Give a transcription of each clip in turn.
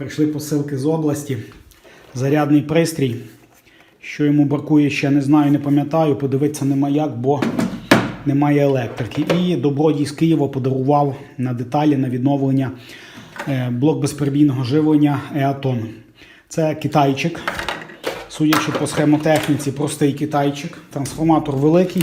Прийшли посилки з області. Зарядний пристрій. Що йому бракує, ще не знаю, не пам'ятаю. Подивитися нема як, бо немає електрики. І добродій з Києва подарував на деталі на відновлення е, блок безперебійного живлення Еатон. Це китайчик. Судячи по схемотехніці, простий китайчик. Трансформатор великий.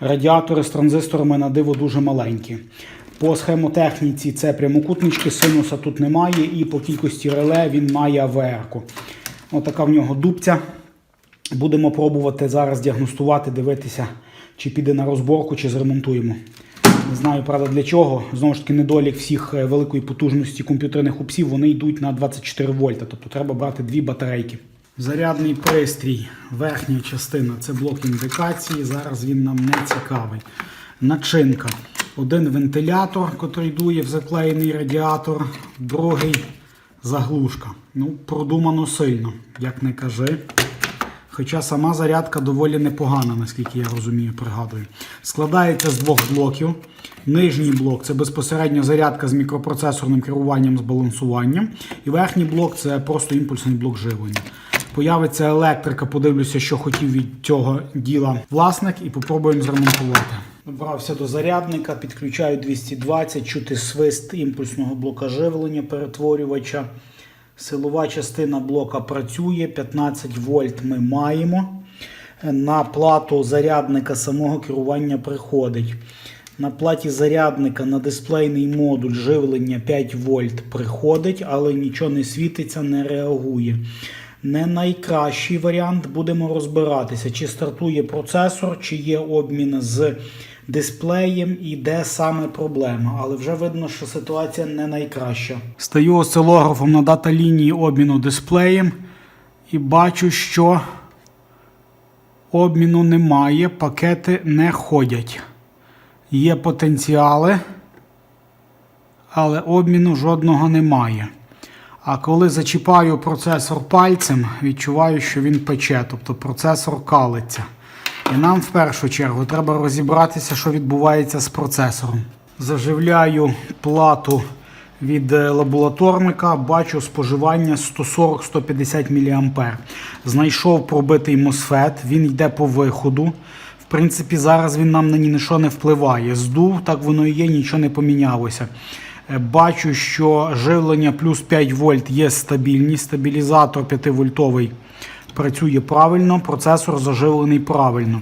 Радіатори з транзисторами на диво дуже маленькі. По схемотехніці це прямокутнички, синуса тут немає, і по кількості реле він має АВР-ку. Отака в нього дубця. Будемо пробувати зараз діагностувати, дивитися, чи піде на розборку, чи зремонтуємо. Не знаю, правда, для чого. Знову ж таки, недолік всіх е, великої потужності комп'ютерних упсів, вони йдуть на 24 вольта. Тобто треба брати дві батарейки. Зарядний пристрій, верхня частина це блок індикації. Зараз він нам не цікавий. Начинка. Один вентилятор, який дує в заклеєний радіатор, другий заглушка. Ну, продумано сильно, як не кажи. Хоча сама зарядка доволі непогана, наскільки я розумію, пригадую. Складається з двох блоків. Нижній блок це безпосередньо зарядка з мікропроцесорним керуванням з балансуванням. І верхній блок це просто імпульсний блок живлення. Появиться електрика, подивлюся, що хотів від цього діла власник, і попробуємо зремонтувати. Добрався до зарядника, підключаю 220, чути свист імпульсного блока живлення перетворювача. Силова частина блока працює, 15 вольт ми маємо. На плату зарядника самого керування приходить. На платі зарядника на дисплейний модуль живлення 5 вольт приходить, але нічого не світиться, не реагує. Не найкращий варіант будемо розбиратися, чи стартує процесор, чи є обмін з дисплеєм і де саме проблема. Але вже видно, що ситуація не найкраща. Стаю осцилографом на дата лінії обміну дисплеєм і бачу, що обміну немає, пакети не ходять. Є потенціали, але обміну жодного немає. А коли зачіпаю процесор пальцем, відчуваю, що він пече, тобто процесор калиться. І нам в першу чергу треба розібратися, що відбувається з процесором. Заживляю плату від е, лабораторника, бачу споживання 140-150 мА. Знайшов пробитий MOSFET, він йде по виходу. В принципі, зараз він нам на ні на що не впливає. Здув, так воно і є, нічого не помінялося. Е, Бачу, що живлення плюс 5 вольт є стабільність, стабілізатор 5 вольтовий працює правильно, процесор заживлений правильно.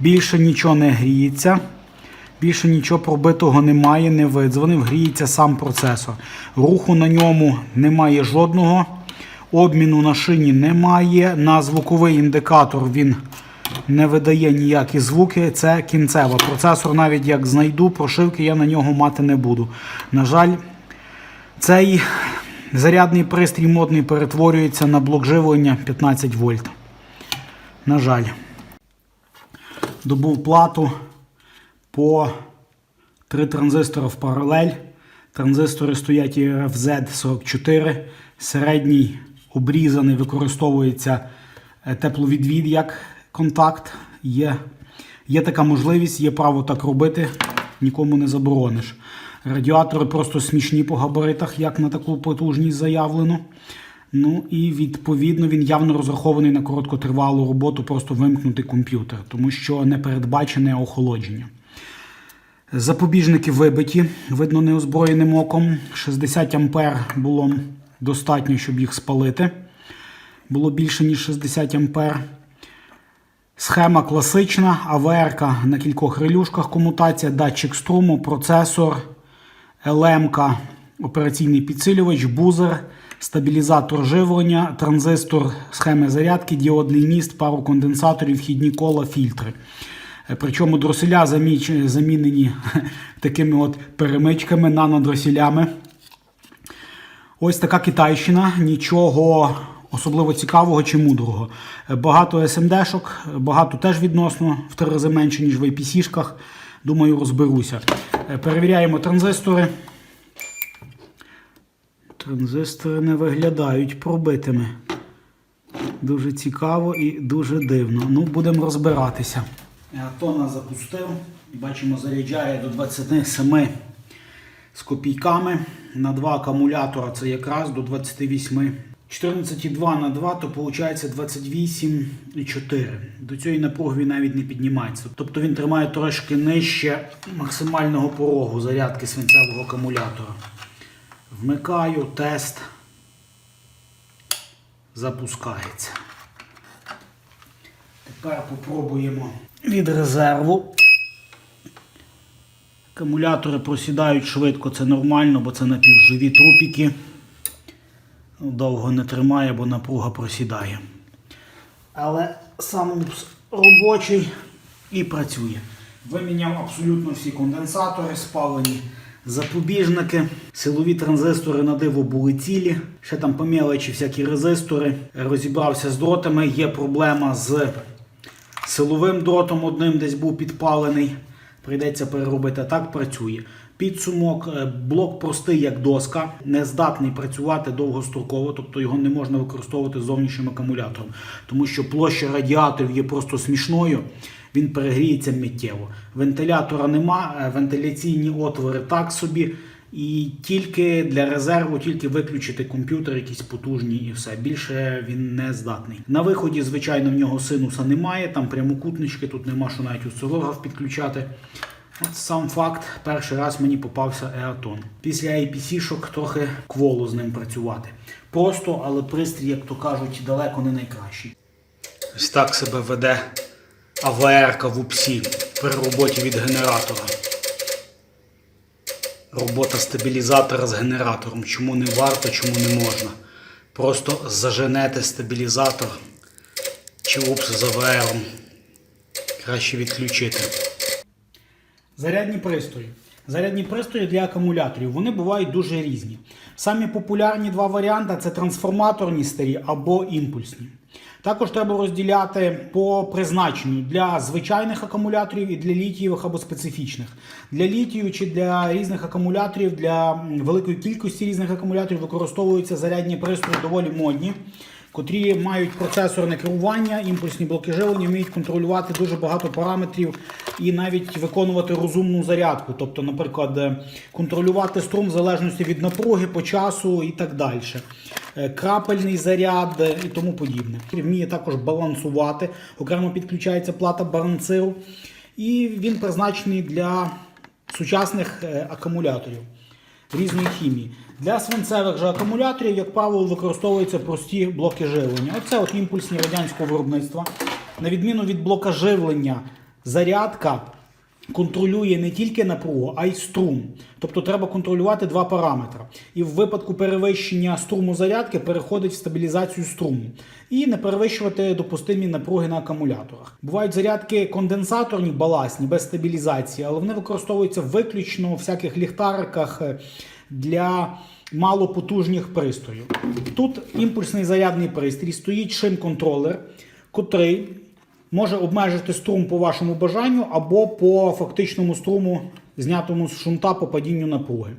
Більше нічого не гріється. Більше нічого пробитого немає, не видзвонив, гріється сам процесор. Руху на ньому немає жодного. Обміну на шині немає. На звуковий індикатор він не видає ніякі звуки. Це кінцева. Процесор, навіть як знайду, прошивки я на нього мати не буду. На жаль, цей зарядний пристрій модний перетворюється на блок живлення 15 вольт. На жаль. Добув плату по три транзистори в паралель. Транзистори стоять RFZ44. Середній обрізаний, використовується е, тепловідвід як контакт. Є, є така можливість, є право так робити, нікому не заборониш. Радіатори просто смішні по габаритах, як на таку потужність заявлено. Ну і відповідно він явно розрахований на короткотривалу роботу, просто вимкнути комп'ютер, тому що не передбачене охолодження. Запобіжники вибиті, видно неозброєним оком. 60 ампер було достатньо, щоб їх спалити. Було більше, ніж 60 ампер. Схема класична, АВР на кількох релюшках комутація, датчик струму, процесор, ЛМ, операційний підсилювач, бузер, стабілізатор живлення, транзистор схеми зарядки, діодний міст, пару конденсаторів, вхідні кола, фільтри. Е, Причому дроселя замінені такими от перемичками, нанодроселями. Ось така китайщина, нічого особливо цікавого чи мудрого. Е, Багато SMD-шок, багато теж відносно в три рази менше, ніж в IPC-шках. Думаю, розберуся. Е, Перевіряємо транзистори. Транзистори не виглядають пробитими. Дуже цікаво і дуже дивно. Ну, будемо розбиратися. Атона запустив. Бачимо, заряджає до 27 з копійками. на 2 акумулятора це якраз до 28. 14,2 на 2, то виходить 28,4. До цієї напруги він навіть не піднімається. Тобто він тримає трошки нижче максимального порогу зарядки свинцевого акумулятора. Вмикаю тест. Запускається. Тепер попробуємо від резерву. Акумулятори просідають швидко, це нормально, бо це напівживі трупіки. Довго не тримає, бо напруга просідає. Але сам робочий і працює. Виміняв абсолютно всі конденсатори спалені, запобіжники, силові транзистори на диво були цілі. Ще там по мелочі всякі резистори. Розібрався з дротами. Є проблема з силовим дротом одним десь був підпалений. Прийдеться переробити. Так працює. Підсумок, е, блок простий як доска, не здатний працювати довгостроково, тобто його не можна використовувати зовнішнім акумулятором, тому що площа радіаторів є просто смішною. Він перегріється миттєво. Вентилятора нема, е, вентиляційні отвори так собі. І тільки для резерву, тільки виключити комп'ютер, якісь потужні і все. Більше він не здатний. На виході, звичайно, в нього синуса немає, там прямокутнички, тут нема що навіть осцилограф підключати. Сам факт, перший раз мені попався Еатон. Після APC-шок трохи кволо з ним працювати. Просто, але пристрій, як то кажуть, далеко не найкращий. Ось так себе веде АВР-ка в УПСі при роботі від генератора. Робота стабілізатора з генератором. Чому не варто, чому не можна. Просто заженете стабілізатор чи УПС з АВР. Краще відключити. Зарядні пристрої. Зарядні пристрої для акумуляторів вони бувають дуже різні. Самі популярні два варіанти це трансформаторні старі або імпульсні. Також треба розділяти по призначенню для звичайних акумуляторів і для літієвих або специфічних. Для літію чи для різних акумуляторів, для великої кількості різних акумуляторів використовуються зарядні пристрої доволі модні котрі мають процесорне керування, імпульсні блоки живлення, вміють контролювати дуже багато параметрів і навіть виконувати розумну зарядку. Тобто, наприклад, е, контролювати струм в залежності від напруги по часу і так далі. Е, Крапельний заряд е, і тому подібне. Вміє також балансувати, окремо підключається плата балансиру. І він призначений для сучасних акумуляторів різної хімії. Для свинцевих же акумуляторів, як правило, використовуються прості блоки живлення. Оце от імпульсні радянського виробництва. На відміну від блока живлення, зарядка контролює не тільки напругу, а й струм. Тобто треба контролювати два параметри. І в випадку перевищення струму зарядки переходить в стабілізацію струму. І не перевищувати допустимі напруги на акумуляторах. Бувають зарядки конденсаторні, баласні, без стабілізації, але вони використовуються виключно у всяких ліхтариках для малопотужних пристроїв. Тут імпульсний зарядний пристрій, стоїть шим-контролер, котрий може обмежити струм по вашому бажанню або по фактичному струму, знятому з шунта по падінню напруги.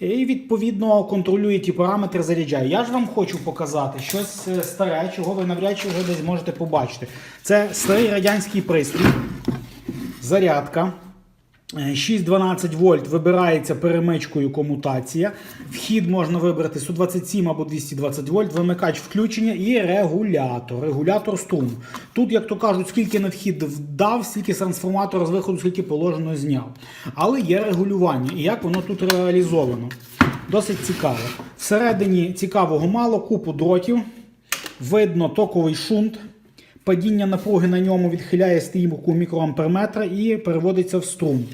І відповідно контролює ті параметри, заряджає. Я ж вам хочу показати щось е, старе, чого ви навряд чи вже десь можете побачити. Це старий радянський пристрій, зарядка. Е, 6-12 вольт вибирається перемичкою комутація. Вхід можна вибрати 127 або 220 вольт, вимикач включення і регулятор. Регулятор струму. Тут, як то кажуть, скільки на вхід вдав, стільки трансформатор з виходу, скільки положено зняв. Але є регулювання і як воно тут реалізовано. Досить цікаво. Всередині цікавого мало, купу дротів. Видно токовий шунт. Падіння напруги на ньому відхиляє стрімку мікроамперметра і переводиться в струм.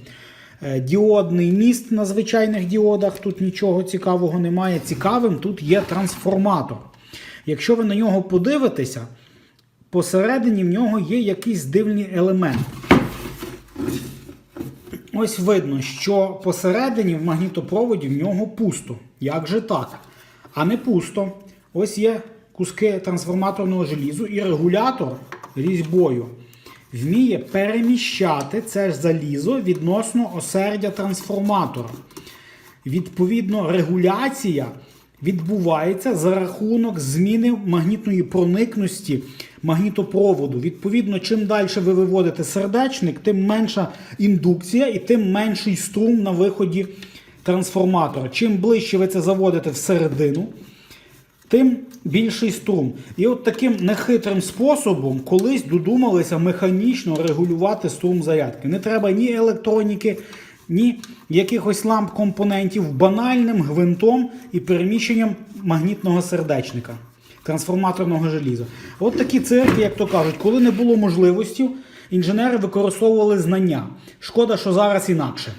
Е, Діодний міст на звичайних діодах, тут нічого цікавого немає. Цікавим тут є трансформатор. Якщо ви на нього подивитеся, посередині в нього є якийсь дивний елемент. Ось видно, що посередині в магнітопроводі в нього пусто. Як же так? А не пусто. Ось є куски трансформаторного желізу і регулятор різьбою вміє переміщати це ж залізо відносно осердя трансформатора. Відповідно, регуляція відбувається за рахунок зміни магнітної проникності магнітопроводу. Відповідно, чим далі ви виводите сердечник, тим менша індукція і тим менший струм на виході трансформатора. Чим ближче ви це заводите всередину, тим більший струм. І от таким нехитрим способом колись додумалися механічно регулювати струм зарядки. Не треба ні електроніки, ні якихось ламп компонентів банальним гвинтом і переміщенням магнітного сердечника, трансформаторного желіза. От такі цирки, як то кажуть, коли не було можливості, інженери використовували знання. Шкода, що зараз інакше.